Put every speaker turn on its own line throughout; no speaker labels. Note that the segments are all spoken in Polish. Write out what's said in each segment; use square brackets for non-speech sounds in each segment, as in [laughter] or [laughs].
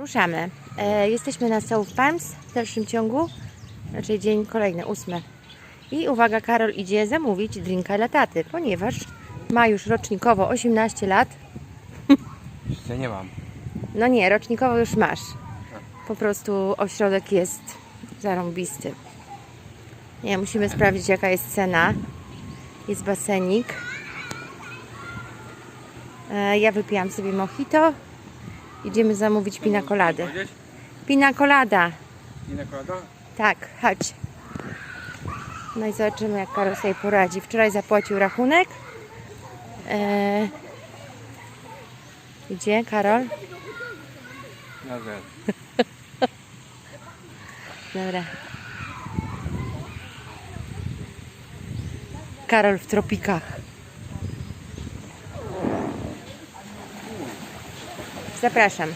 Ruszamy. E, jesteśmy na South Palms w dalszym ciągu, znaczy dzień kolejny, ósmy. I uwaga, Karol idzie zamówić drinka dla taty, ponieważ ma już rocznikowo 18 lat.
Jeszcze nie mam.
No nie, rocznikowo już masz. Po prostu ośrodek jest zarąbisty. Nie, musimy sprawdzić jaka jest cena. Jest basenik. E, ja wypijam sobie mojito. Idziemy zamówić pina? Pina colada.
I nakłada?
Tak, chodź. No i zobaczymy, jak Karol sobie poradzi. Wczoraj zapłacił rachunek. E... Gdzie, Karol?
Dobrze. [laughs]
Dobra. Karol w tropikach. Zapraszam.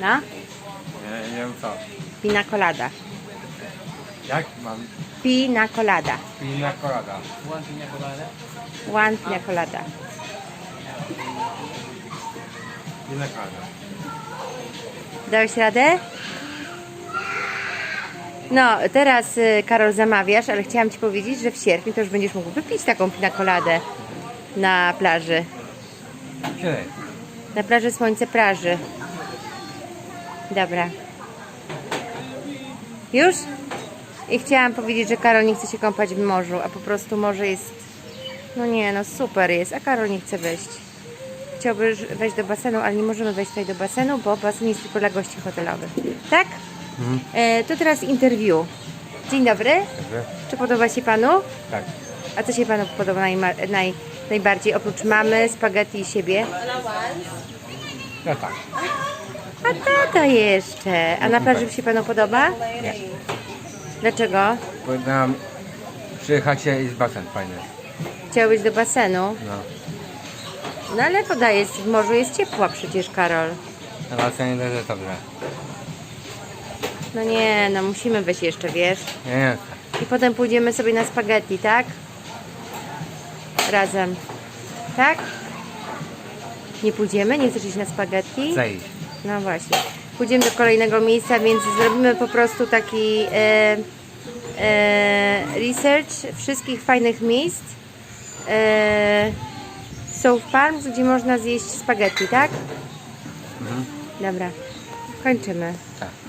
No,
ja nie wiem co.
pina colada.
Jak mam?
Pina colada.
Pina colada.
One pina colada.
Pina colada.
Dałeś radę? No, teraz y, Karol zamawiasz, ale chciałam Ci powiedzieć, że w sierpniu to już będziesz mógł wypić taką pina coladę na plaży.
Kiedy?
Na plaży Słońce Plaży. Dobra. Już? I chciałam powiedzieć, że Karol nie chce się kąpać w morzu, a po prostu morze jest... No nie, no super jest, a Karol nie chce wejść. Chciałby wejść do basenu, ale nie możemy wejść tutaj do basenu, bo basen jest tylko dla gości hotelowych. Tak?
Mhm.
E, to teraz interview. Dzień dobry.
Dobrze.
Czy podoba się Panu?
Tak.
A co się Panu podoba najma- naj, najbardziej, oprócz mamy, spaghetti i siebie?
No tak.
A tata jeszcze. A na plaży się Panu podoba?
Nie.
Dlaczego?
Powiedziałem, przyjechać i jest basen fajny.
Chciałbyś do basenu?
No.
No ale woda jest, w morzu jest ciepła przecież, Karol.
Na basenie też dobrze.
No nie, no musimy wejść jeszcze, wiesz?
Nie.
I potem pójdziemy sobie na spaghetti, tak? Razem. Tak? Nie pójdziemy? Nie chcesz iść na spaghetti?
Iść.
No właśnie. Pójdziemy do kolejnego miejsca, więc zrobimy po prostu taki e, e, research wszystkich fajnych miejsc. E, South Palms, gdzie można zjeść spaghetti, tak?
Mhm.
Dobra. Kończymy.
Tak.